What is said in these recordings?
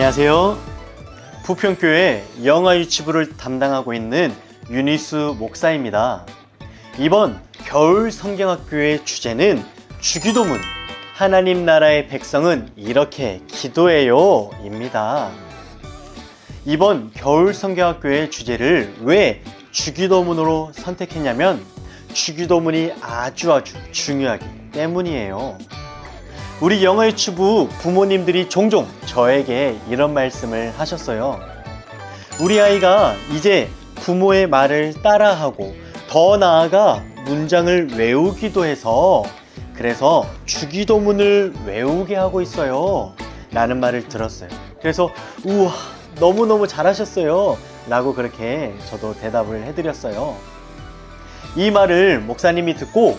안녕하세요. 부평교회 영어 유치부를 담당하고 있는 유니스 목사입니다. 이번 겨울 성경학교의 주제는 주기도문 하나님 나라의 백성은 이렇게 기도해요 입니다. 이번 겨울 성경학교의 주제를 왜 주기도문으로 선택했냐면 주기도문이 아주 아주 중요하기 때문이에요. 우리 영어 유치부 부모님들이 종종 저에게 이런 말씀을 하셨어요. 우리 아이가 이제 부모의 말을 따라하고 더 나아가 문장을 외우기도 해서 그래서 주기도문을 외우게 하고 있어요. 라는 말을 들었어요. 그래서 우와 너무너무 잘하셨어요. 라고 그렇게 저도 대답을 해드렸어요. 이 말을 목사님이 듣고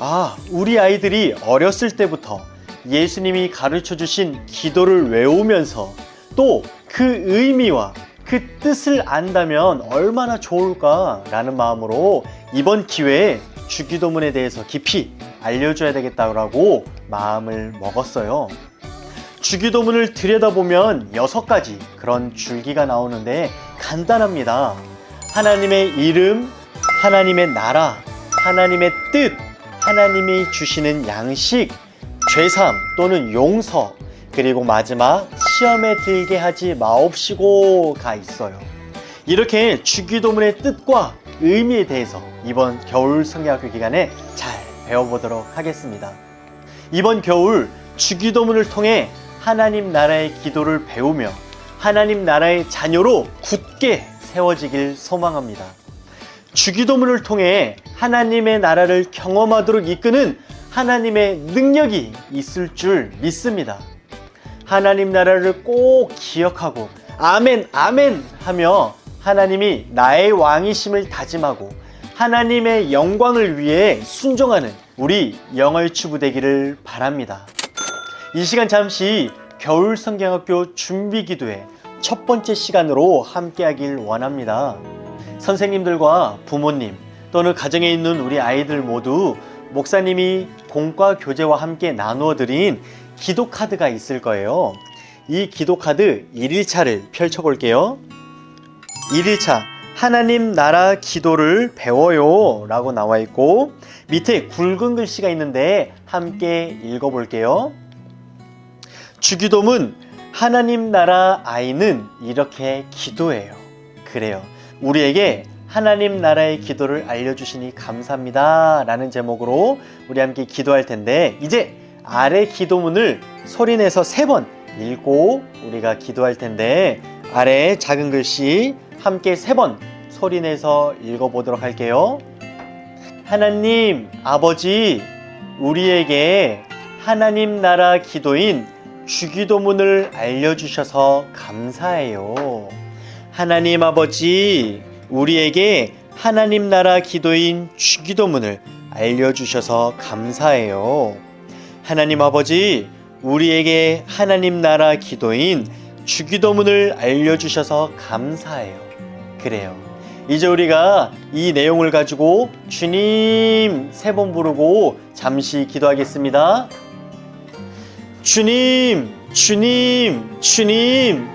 아, 우리 아이들이 어렸을 때부터 예수님이 가르쳐 주신 기도를 외우면서 또 그 의미와 그 뜻을 안다면 얼마나 좋을까라는 마음으로 이번 기회에 주기도문에 대해서 깊이 알려줘야 되겠다고 마음을 먹었어요. 주기도문을 들여다보면 여섯 가지 그런 줄기가 나오는데 간단합니다. 하나님의 이름, 하나님의 나라, 하나님의 뜻, 하나님이 주시는 양식, 죄삼 또는 용서, 그리고 마지막 시험에 들게 하지 마옵시고가 있어요. 이렇게 주기도문의 뜻과 의미에 대해서 이번 겨울 성경학교 기간에 잘 배워보도록 하겠습니다. 이번 겨울 주기도문을 통해 하나님 나라의 기도를 배우며 하나님 나라의 자녀로 굳게 세워지길 소망합니다. 주기도문을 통해 하나님의 나라를 경험하도록 이끄는 하나님의 능력이 있을 줄 믿습니다. 하나님 나라를 꼭 기억하고 아멘 아멘 하며 하나님이 나의 왕이심을 다짐하고 하나님의 영광을 위해 순종하는 우리 유치부 되기를 바랍니다. 이 시간 잠시 겨울 성경학교 준비 기도회 첫 번째 시간으로 함께하길 원합니다. 선생님들과 부모님 또는 가정에 있는 우리 아이들 모두 목사님이 공과 교재와 함께 나누어 드린 기도 카드가 있을 거예요. 이 기도 카드 1일차를 펼쳐 볼게요. 1일차 하나님 나라 기도를 배워요 라고 나와 있고 밑에 굵은 글씨가 있는데 함께 읽어 볼게요. 주기도문 하나님 나라 아이는 이렇게 기도해요. 그래요. 우리에게 하나님 나라의 기도를 알려주시니 감사합니다. 라는 제목으로 우리 함께 기도할 텐데, 이제 아래 기도문을 소리내서 세 번 읽고 우리가 기도할 텐데, 아래 작은 글씨 함께 세 번 소리내서 읽어보도록 할게요. 하나님, 아버지, 우리에게 하나님 나라 기도인 주기도문을 알려주셔서 감사해요. 하나님 아버지, 우리에게 하나님 나라 기도인 주기도문을 알려주셔서 감사해요. 하나님 아버지, 우리에게 하나님 나라 기도인 주기도문을 알려주셔서 감사해요. 그래요. 이제 우리가 이 내용을 가지고 주님 세 번 부르고 잠시 기도하겠습니다. 주님, 주님, 주님.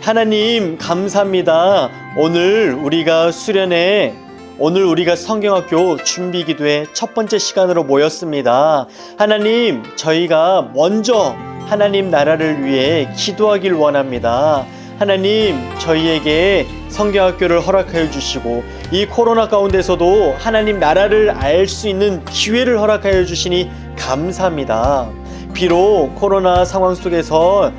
하나님, 감사합니다. 오늘 우리가 수련회, 오늘 우리가 성경학교 준비 기도의 첫 번째 시간으로 모였습니다. 하나님, 저희가 먼저 하나님 나라를 위해 기도하길 원합니다. 하나님, 저희에게 성경학교를 허락하여 주시고 이 코로나 가운데서도 하나님 나라를 알 수 있는 기회를 허락하여 주시니 감사합니다. 비록 코로나 상황 속에서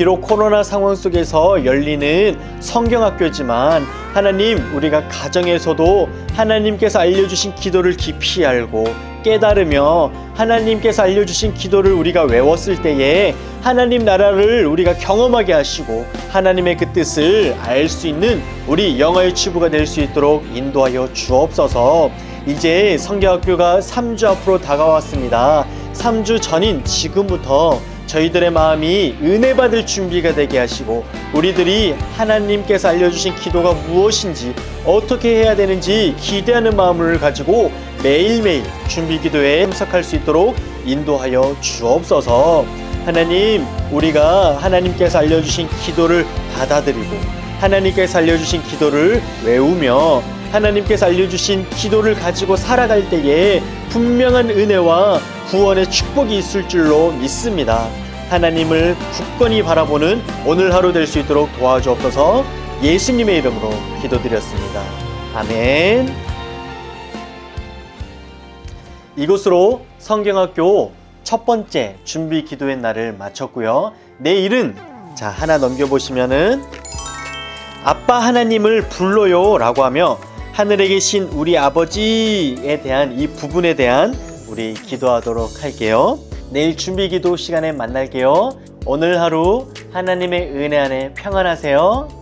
비록 코로나 상황 속에서 열리는 성경학교지만 하나님 우리가 가정에서도 하나님께서 알려주신 기도를 깊이 알고 깨달으며 하나님께서 알려주신 기도를 우리가 외웠을 때에 하나님 나라를 우리가 경험하게 하시고 하나님의 그 뜻을 알 수 있는 우리 영어의 치부가 될 수 있도록 인도하여 주옵소서 이제 성경학교가 3주 앞으로 다가왔습니다. 3주 전인 지금부터 저희들의 마음이 은혜 받을 준비가 되게 하시고 우리들이 하나님께서 알려주신 기도가 무엇인지 어떻게 해야 되는지 기대하는 마음을 가지고 매일매일 준비 기도에 참석할 수 있도록 인도하여 주옵소서 하나님, 우리가 하나님께서 알려주신 기도를 받아들이고 하나님께서 알려주신 기도를 외우며 하나님께서 알려주신 기도를 가지고 살아갈 때에 분명한 은혜와 구원의 축복이 있을 줄로 믿습니다. 하나님을 굳건히 바라보는 오늘 하루 될 수 있도록 도와주옵소서 예수님의 이름으로 기도드렸습니다. 아멘. 이곳으로 성경학교 첫 번째 준비 기도의 날을 마쳤고요. 내일은 자 하나 넘겨보시면은 아빠 하나님을 불러요 라고 하며 하늘에 계신 우리 아버지에 대한 이 부분에 대한 우리 기도하도록 할게요. 내일 준비 기도 시간에 만날게요. 오늘 하루 하나님의 은혜 안에 평안하세요.